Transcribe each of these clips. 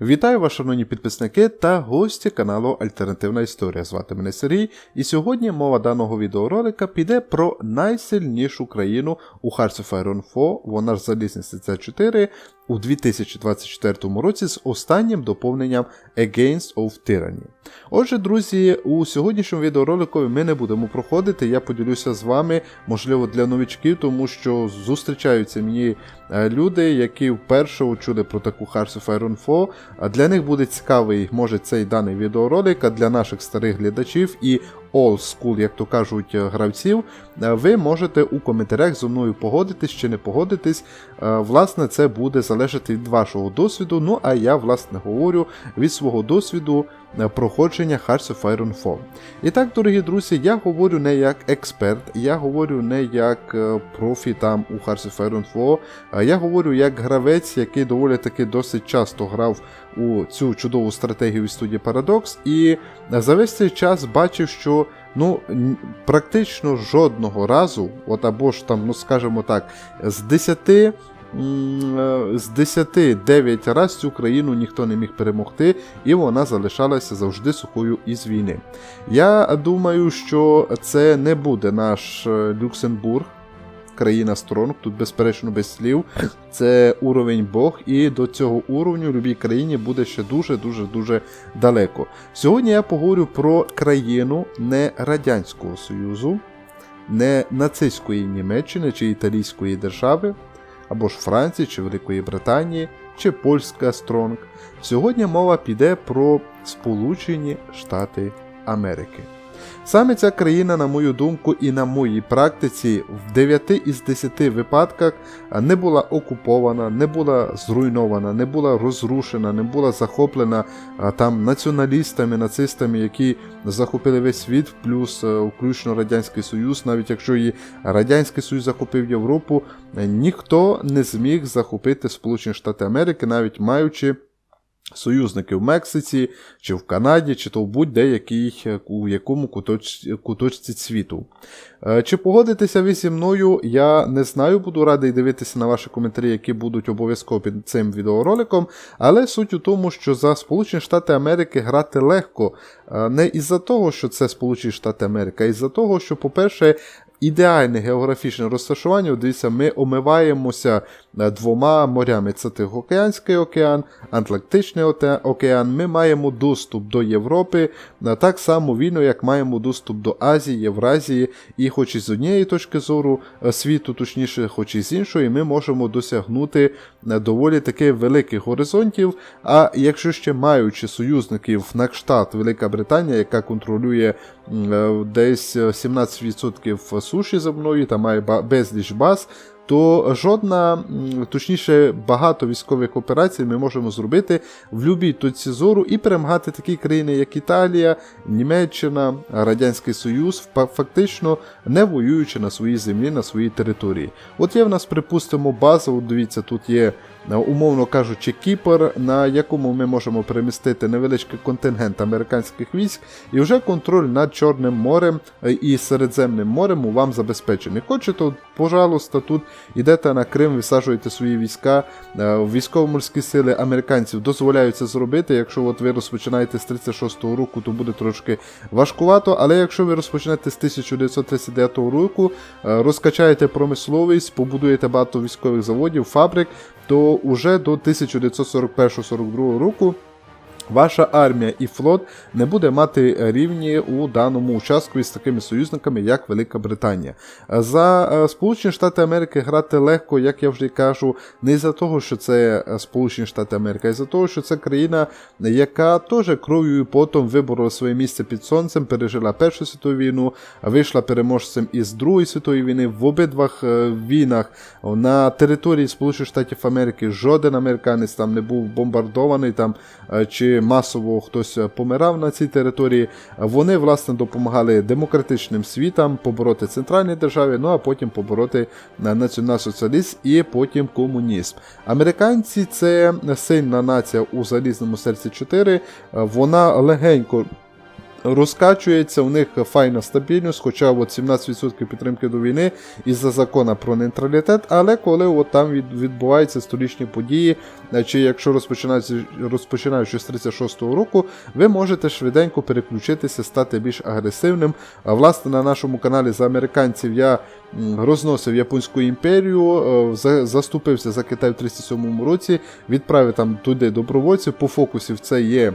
Вітаю вас, шановні підписники та гості каналу Альтернативна Історія. Звати мене Сергій, і сьогодні мова даного відеоролика піде про найсильнішу країну у Hearts of Iron 4, вона ж залізниця 4 у 2024 році з останнім доповненням Against of Tyranny. Отже, друзі, у сьогоднішньому відеоролику ми не будемо проходити. Я поділюся з вами, можливо, для новичків, тому що зустрічаються мені е, люди, які вперше чули про таку Hearts of Iron 4. А Для них буде цікавий, може, цей даний відеоролик, а для наших старих глядачів і old school, як то кажуть, е, гравців, е, ви можете у коментарях зі мною погодитись чи не погодитись. Е, Власне, це буде залежати від вашого досвіду. Ну а я, власне, говорю від свого досвіду проходження Hearts of Iron 4. І так, дорогі друзі, я говорю не як експерт, я говорю не як профі там у Hearts of Iron 4, а я говорю як гравець, який доволі таки досить часто грав у цю чудову стратегію студії Paradox, і за весь цей час бачив, що ну, практично жодного разу, от або ж там, ну скажімо так, з 10 м, е, з 10 9 разів цю країну ніхто не міг перемогти, і вона залишалася завжди сухою із війни. Я думаю, що це не буде наш е, Люксембург. Країна Стронг, тут безперечно без слів. Це уровень Бог, і до цього уровню любій країні буде ще дуже-дуже дуже далеко. Сьогодні я поговорю про країну не Радянського Союзу, не нацистської Німеччини чи Італійської держави, або ж Франції, чи Великої Британії, чи Польська Стронг. Сьогодні мова піде про Сполучені Штати Америки. Саме ця країна, на мою думку, і на моїй практиці в 9 із 10 випадках не була окупована, не була зруйнована, не була розрушена, не була захоплена там націоналістами, нацистами, які захопили весь світ, плюс е, включно Радянський Союз, навіть якщо і Радянський Союз захопив Європу, е, ніхто не зміг захопити Сполучені Штати Америки, навіть маючи союзники в Мексиці, чи в Канаді, чи то в будь-де який, е, у якому куточ, куточці світу. Е, Чи погодитеся ви зі мною, я не знаю, буду радий дивитися на ваші коментарі, які будуть обов'язково під цим відеороликом. Але суть у тому, що за Сполучені Штати Америки грати легко е, не із-за того, що це Сполучені Штати Америки, а із-за того, що, по-перше, Ідеальне географічне розташування, дивіться, ми омиваємося е, двома морями: це Тихоокеанський океан, Атлантичний океан. Ми маємо доступ до Європи, е, так само вільно, як маємо доступ до Азії, Євразії, і хоч і з однієї точки зору е, світу, точніше, хоч і з іншої, ми можемо досягнути доволі таки великих горизонтів. А якщо ще маючи союзників на кшталт Велика Британія, яка контролює десь е, 17% суші земної та має безліч баз, то жодна, точніше, багато військових операцій ми можемо зробити в будь-якій точці зору і перемагати такі країни, як Італія, Німеччина, Радянський Союз, фактично не воюючи на своїй землі, на своїй території. От є в нас, припустимо, база, от дивіться, тут є. Умовно кажучи, Кіпр, на якому ми можемо перемістити невеличкий контингент американських військ, і вже контроль над Чорним морем е, і Середземним морем у вам забезпечений. Хочете, пожалуйста, тут йдете на Крим, висаджуєте свої війська. Е, Військово-морські сили американців дозволяють це зробити. Якщо от ви розпочинаєте з 36-го року, то буде трошки важкувато. Але якщо ви розпочнете з 1939 року, е, розкачаєте промисловість, побудуєте багато військових заводів, фабрик, то уже до 1941-42 року. Ваша армія і флот не буде мати рівні у даному участку із такими союзниками, як Велика Британія. За е, Сполучені Штати Америки грати легко, як я вже кажу, не із-за того, що це е, Сполучені Штати Америки, а із-за того, що це країна, яка теж кров'ю і потом виборола своє місце під сонцем, пережила Першу світову війну, вийшла переможцем із Другої світової війни. В обидвах е, війнах на території Сполучених Штатів Америки жоден американець там не був бомбардований там е, масово хтось е, помирав на цій території. Вони власне допомагали демократичним світам побороти центральні держави, ну а потім побороти е, націонал-соціалізм і потім комунізм. Американці це сильна нація у залізному серці 4. е, Вона легенько Розкачується у них файна стабільність, хоча от 17% підтримки до війни із-за закона про нейтралітет, але коли от там від, відбуваються сторічні події, е, чи якщо розпочинаючи з 36-го року, ви можете швиденько переключитися, стати більш агресивним. А власне на нашому каналі за американців я розносив японську імперію, е, заступився за Китай в 37 році, відправив там туди добровольців. По фокусів це є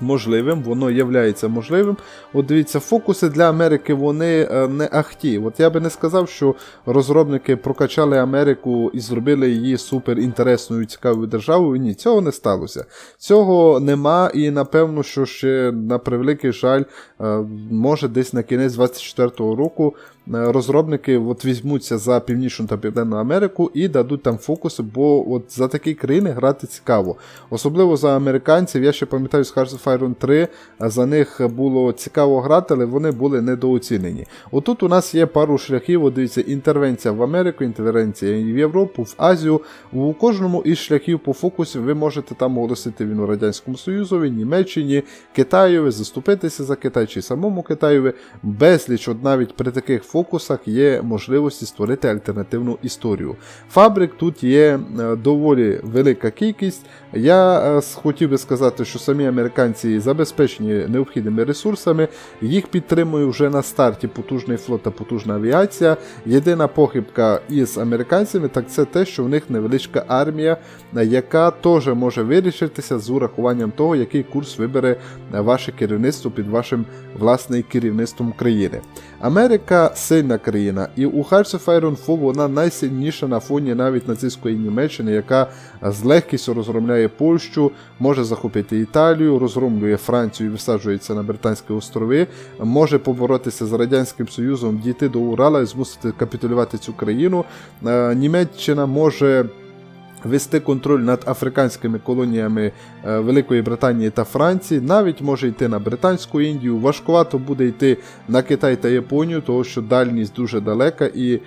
можливим, воно являється можливим. От дивіться, фокуси для Америки вони е, не ахті. От я би не сказав, що розробники прокачали Америку і зробили її супер інтересною, цікавою державою. Ні, цього не сталося. Цього нема, і напевно, що ще на превеликий жаль, е, може десь на кінець 24-го року розробники от візьмуться за Північну та Південну Америку і дадуть там фокуси, бо от за такі країни грати цікаво. Особливо за американців. Я ще пам'ятаю з Hearts of Iron 3, за них було цікаво грати, але вони були недооцінені. Отут у нас є пару шляхів. От дивіться, інтервенція в Америку, інтервенція в Європу, в Азію. У кожному із шляхів по фокусі ви можете там оголосити війну Радянському Союзові, Німеччині, Китаєві, заступитися за Китай чи самому Китаєві. Безліч, от навіть при таких фокусах є можливості створити альтернативну історію. Фабрик тут є е, доволі велика кількість. Я е, хотів би сказати, що самі американці забезпечені необхідними ресурсами, їх підтримує вже на старті потужний флот та потужна авіація. Єдина похибка із американцями, так це те, що в них невеличка армія, е, яка теж може вирішитися з урахуванням того, який курс вибере ваше керівництво під вашим власним керівництвом країни. Америка сильна країна, і у Hearts of Iron 4 вона найсильніша на фоні навіть нацистської Німеччини, яка з легкістю розгромляє Польщу, може захопити Італію, розгромлює Францію і висаджується на Британські острови, може поборотися з Радянським Союзом, дійти до Урала і змусити капітулювати цю країну. Е, Німеччина може. Вести контроль над африканськими колоніями е, Великої Британії та Франції, навіть може йти на Британську Індію. Важкувато буде йти на Китай та Японію, тому що дальність дуже далека і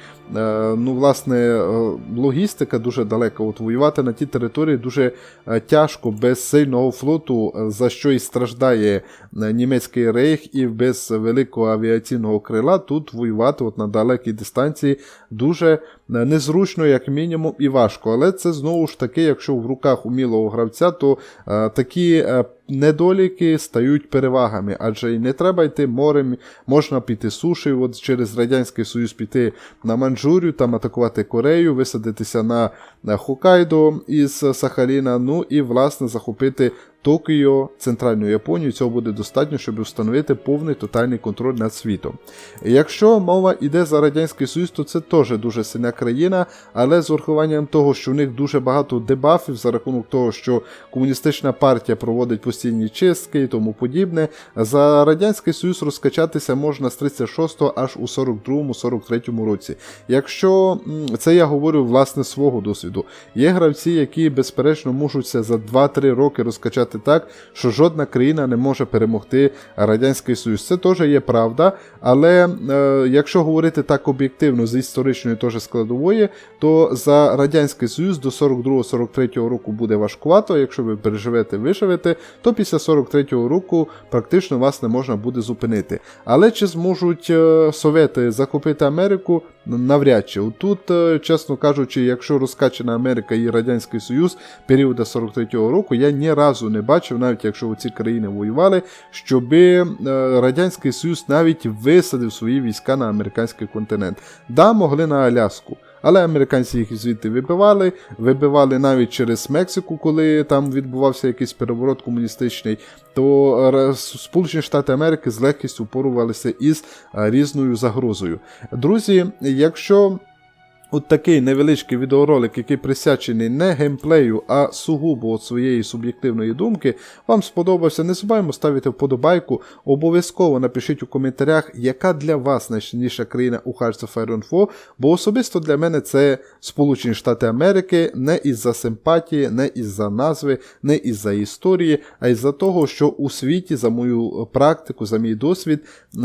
ну, власне, е, логістика дуже далека. От воювати на ті території дуже е, тяжко без сильного флоту, е, за що і страждає е, німецький рейх, і без великого авіаційного крила тут воювати от на далекій дистанції дуже е, незручно, як мінімум, і важко. Але це знову ж таки, якщо в руках умілого гравця, то е, такі е, недоліки стають перевагами, адже і не треба йти морем, можна піти сушею, от через Радянський Союз піти на Манчжурію, там атакувати Корею, висадитися на, на Хокайдо із Сахаліна, ну і власне захопити. Токіо, центральну Японію, цього буде достатньо, щоб встановити повний тотальний контроль над світом. Якщо мова йде за Радянський Союз, то це теж дуже сильна країна, але з урахуванням того, що в них дуже багато дебафів за рахунок того, що комуністична партія проводить постійні чистки і тому подібне, за Радянський Союз розкачатися можна з 36 аж у 42-43 році. Якщо це я говорю власне свого досвіду, є гравці, які безперечно можуться за 2-3 роки розкачати так, що жодна країна не може перемогти Радянський Союз. Це теж є правда, але е, якщо говорити так об'єктивно з історичної теж складової, то за Радянський Союз до 42-43 року буде важкувато. Якщо ви переживете, виживете, то після 43-го року практично вас не можна буде зупинити. Але чи зможуть е, Совєти захопити Америку? Навряд чи. Тут, е, чесно кажучи, якщо розкачана Америка і Радянський Союз періоду 43-го року, я ні разу не бачив, навіть якщо ці країни воювали, щоби е, Радянський Союз навіть висадив свої війська на американський континент. Да, могли на Аляску. Але американці їх звідти вибивали, вибивали навіть через Мексику, коли там відбувався якийсь переворот комуністичний, то е, Сполучені Штати Америки з легкістю впорувалися із е, різною загрозою. Друзі, якщо От такий невеличкий відеоролик, який присячений не геймплею, а сугубо от своєї суб'єктивної думки, вам сподобався. Не забуваємо ставити вподобайку. Обов'язково напишіть у коментарях, яка для вас найсильніша країна у Hearts of Iron 4, бо особисто для мене це Сполучені Штати Америки не із-за симпатії, не із-за назви, не із-за історії, а із-за того, що у світі, за мою практику, за мій досвід,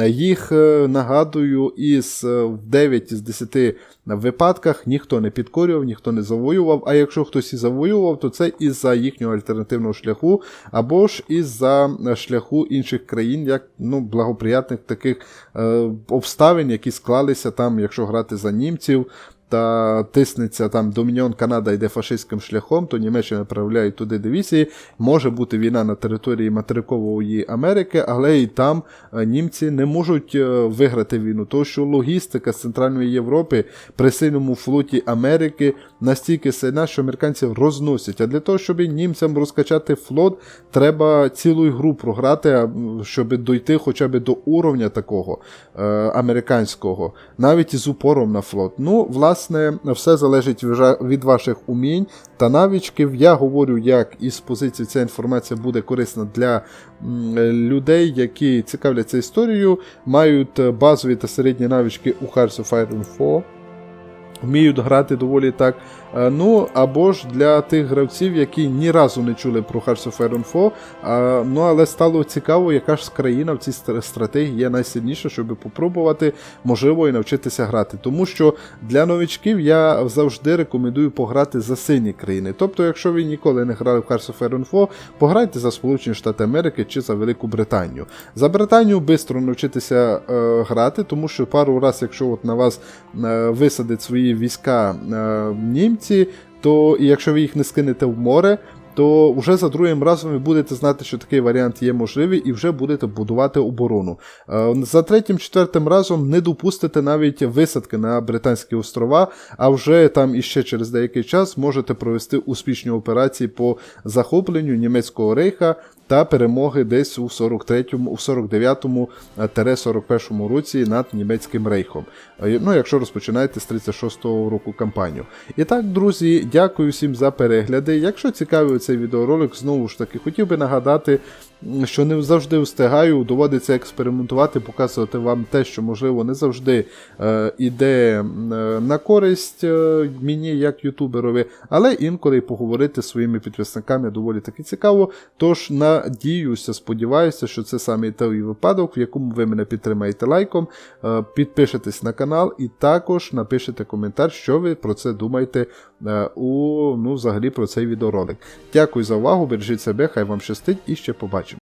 їх е, нагадую із е, в 9 із 10 випадків випадках ніхто не підкорював, ніхто не завоював. А якщо хтось і завоював, то це із-за їхнього альтернативного шляху, або ж із-за е, шляху інших країн, як ну, благоприятних таких е, обставин, які склалися там, якщо грати за німців. Та тиснеться там Домініон Канада йде фашистським шляхом, то Німеччина направляє туди дивізії. Може бути війна на території материкової Америки, але і там е, німці не можуть е, виграти війну, тому що логістика з Центральної Європи при сильному флоті Америки настільки сильна, що американці розносять. А для того, щоб німцям розкачати флот, треба цілу ігру програти, щоб дойти хоча б до уровня такого е, американського, навіть із упором на флот. Ну, власне, все залежить від ваших умінь та навичків. Я говорю, як із позиції ця інформація буде корисна для людей, які цікавляться історією, мають базові та середні навички у Hearts of Iron 4 вміють грати доволі так. Е, Ну, або ж для тих гравців, які ні разу не чули про Hearts of Iron 4, а, ну, але стало цікаво, яка ж країна в цій стратегії є найсильніша, щоб попробувати, можливо, і навчитися грати. Тому що для новичків я завжди рекомендую пограти за сильні країни. Тобто, якщо ви ніколи не грали в Hearts of Iron 4, пограйте за Сполучені Штати Америки чи за Велику Британію. За Британію швидко навчитися е, грати, тому що пару раз, якщо от на вас е, висадить свої війська е, німці, то і якщо ви їх не скинете в море, то вже за другим разом ви будете знати, що такий варіант є можливий, і вже будете будувати оборону. Е, За третім, четвертим разом не допустите навіть висадки на Британські острова, а вже там іще через деякий час можете провести успішні операції по захопленню німецького рейха та перемоги десь у 43-му, у 49-му е, тере 41-му році над німецьким рейхом. Е, Ну, якщо розпочинаєте з 36-го року кампанію. І так, друзі, дякую всім за перегляди. Якщо цікавий цей відеоролик, знову ж таки, хотів би нагадати, що не завжди встигаю, доводиться експериментувати, показувати вам те, що можливо не завжди е, іде е, на користь е, мені як ютуберові, але інколи поговорити зі своїми підписниками доволі таки цікаво. Тож надіюся, сподіваюся, що це саме той випадок, в якому ви мене підтримаєте лайком, е, підпишетесь на канал і також напишете коментар, що ви про це думаєте е, у ну, взагалі про цей відеоролик. Дякую за увагу, бережіть себе, хай вам щастить і ще побачимо.